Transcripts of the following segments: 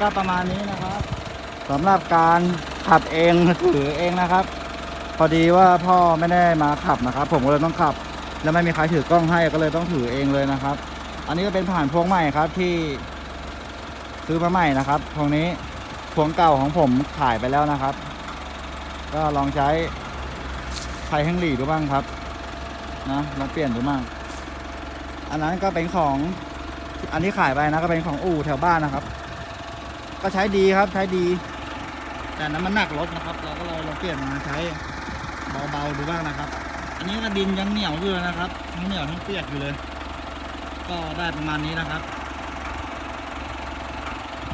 ก็ประมาณนี้นะครับสำหรับการขับเองถือเองนะครับ พอดีว่าพ่อไม่ได้มาขับนะครับ ผมก็เลยต้องขับ แล้วไม่มีใครถือกล้องให้ก็เลยต้องถือเองเลยนะครับ อันนี้ก็เป็นผ่านพวงใหม่ครับที่ซื้อมาใหม่นะครับพวงนี้พวงเก่าของผมขายไปแล้วนะครับ ก็ลองใช้ไฟแห้งหลีดูบ้างครับนะลองเปลี่ยนดูบ้างอันนั้นก็เป็นของอันนี้ขายไปนะก็เป็นของอู่แถวบ้านนะครับ ก็ใช้ดีครับใช้ดี แต่นั้นมันหนักรถนะครับ เราก็เลยลองเปลี่ยนมาใช้เบาๆดูบ้างนะครับ อันนี้ก็ดินยังเหนียวอยู่เลยนะครับทั้งเหนียวทั้งเปียกอยู่เลย ก็ได้ประมาณนี้นะครับ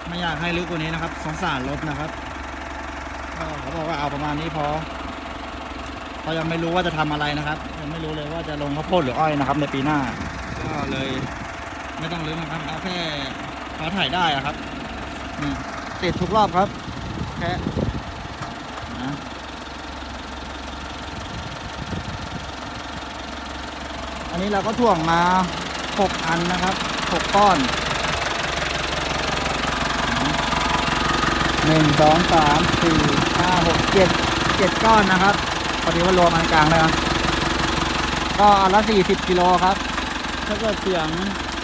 ไม่อยากให้ลึกกว่านี้นะครับสงสารรถนะครับก็เขาบอกว่าเอาประมาณนี้พอเขายังไม่รู้ว่าจะทำอะไรนะครับ ยังไม่รู้เลยว่าจะลงข้าวโพดหรืออ้อยนะครับ ในปีหน้า ก็เลยไม่ต้องลึกนะครับเอาแค่พอถ่ายได้อะครับ นี่ติดทุกรอบครับ แค่นะอันนี้เราก็ถ่วงมาหกอันนะครับหกก้อนหนึ่งสองสามสี่ห้าหกเจ็ดเจ็ดก้อนนะครับพอดีว่ารวมอันกลางเลยนะก็อันละสี่สิบกิโลครับ ถ้าเกิดเสียง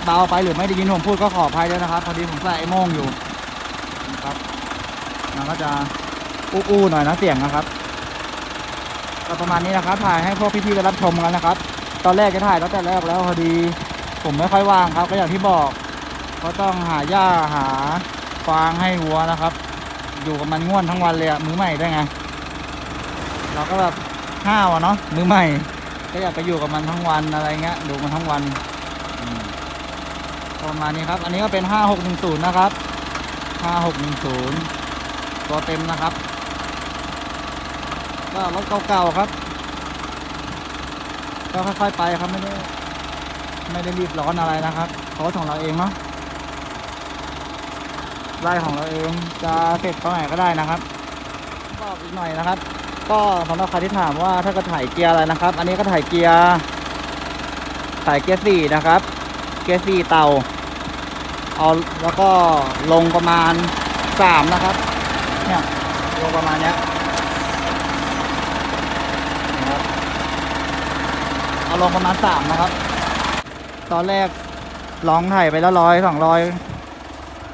เบาไปหรือไม่ได้ยินผมพูดก็ขออภัยด้วยนะครับ พอดีผมใส่ไอ้โม่งอยู่ นะครับ มันก็จะอู้ๆหน่อยนะเสียงนะครับก็ประมาณนี้นะครับ ถ่ายให้พวกพี่ๆได้รับชมกันนะครับ ตอนแรกจะถ่ายตั้งแต่แรกแล้วพอดี ผมไม่ค่อยว่างครับ ก็อย่างที่บอกก็ต้องหาหญ้าหาฟางให้วัวนะครับ อยู่กับมันง่วนทั้งวันเลยอะมือใหม่ได้ไง เราก็แบบห้าวอะเนาะมือใหม่ ก็อยากไปอยู่กับมันทั้งวันอะไรเงี้ยดูมันทั้งวันประมาณนี้ครับ อันนี้ก็เป็น 5610 นะครับ 5610 ตัวเต็มนะครับ ก็รถเก่าๆครับ ก็ค่อยๆไปครับไม่ได้ไม่ได้รีบร้อนอะไรนะครับเพราของเราเองเนาะไล่ของเราเองจะเสร็จตอนไหนก็ได้นะครับบอกอีกหน่อยนะครับ ก็สำหรับใครที่ถามว่าถ้าก็ถ่ายเกียร์อะไรนะครับ อันนี้ก็ถ่ายเกียร์ถ่ายเกียร์สี่นะครับ เกียร์สี่เตา เอาแล้วก็ลงประมาณสามนะครับ เนี่ยลงประมาณเนี้ยนะครับเอาลงประมาณสามนะครับ ตอนแรกลองถ่ายไปแล้วร้อยสองร้อย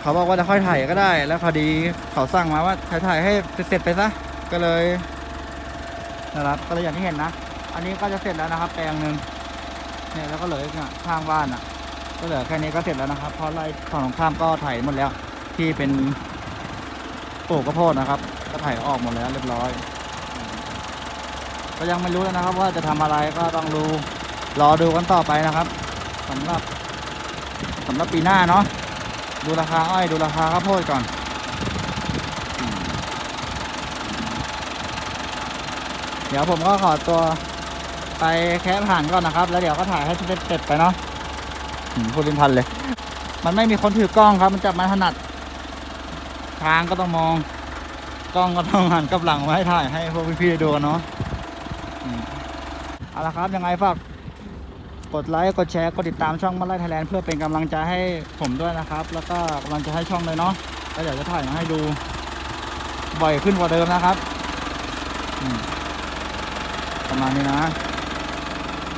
เขาบอกว่าจะค่อยถ่ายก็ได้ แล้วพอดีเขาสั่งมาว่าถ่ายถ่ายให้เสร็จไปซะก็เลยนะครับก็เลยอย่างที่เห็นนะ อันนี้ก็จะเสร็จแล้วนะครับ แปลงหนึ่งเนี่ยแล้วก็เหลืออีกเนี่ยข้างบ้านอะ ก็เหลือแค่นี้ก็เสร็จแล้วนะครับ เพราะไร่ฝั่งตรงข้ามก็ไถหมดแล้ว ที่เป็นปลูกข้าวโพดนะครับ ก็ไถออกหมดแล้วเรียบร้อย ก็ยังไม่รู้เลยนะครับ ว่าจะทำอะไรก็ต้องดูรอดูกันต่อไปนะครับสำหรับสำหรับปีหน้าเนาะดูราคาอ้อยดูราคาข้าวโพดก่อนเดี๋ยวผมก็ขอตัวไปแคะผ่านก่อนนะครับ แล้วเดี๋ยวก็ถ่ายให้เสร็จไปเนาะ พูดลิ้นพันเลย มันไม่มีคนถือกล้องครับ มันจับไมาถนัด ทางก็ต้องมอง กล้องก็ต้องหันกับหลังมาให้ถ่ายให้พวกพี่ๆได้ดูกันเนาะอืมเอาละครับ ยังไงฝากกดไลค์ กดแชร์ กดติดตามช่องมาไล่ไทยแลนด์เพื่อเป็นกำลังใจให้ผมด้วยนะครับ แล้วก็กำลังใจให้ช่องเลยเนาะแล้วเดี๋ยวจะถ่ายมาให้ดู บ่อยขึ้นกว่าเดิมนะครับประมาณนี้นะ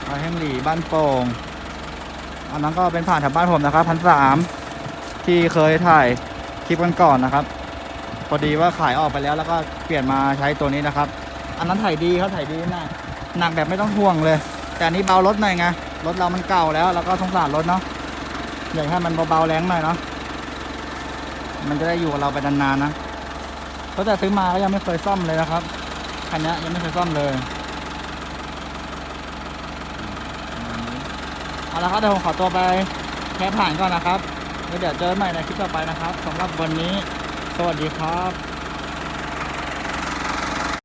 ไปแห้งหลีบ้านโป่ง อันนั้นก็เป็นผ่านแถวบ้านผมนะครับพันสามที่เคยถ่ายคลิปกันก่อนนะครับ พอดีว่าขายออกไปแล้วแล้วก็เปลี่ยนมาใช้ตัวนี้นะครับ อันนั้นถ่ายดีครับถ่ายดีนะหนักแบบไม่ต้องห่วงเลย แต่อันนี้เบารถหน่อยไงรถเรามันเก่าแล้วแล้วก็สงสารรถเนาะอยากให้มันเบาๆแรงหน่อยเนาะมันจะได้อยู่กับเราไปนานๆนะเพราะแต่ซื้อมาก็ยังไม่เคยซ่อมเลยนะครับคันนี้ยังไม่เคยซ่อมเลย เอาละครับเดี๋ยวผมขอตัวไปแค่ผ่านก่อนนะครับแล้วเดี๋ยวเจอใหม่ในคลิปต่อไปนะครับสำหรับวันนี้ สวัสดีครับ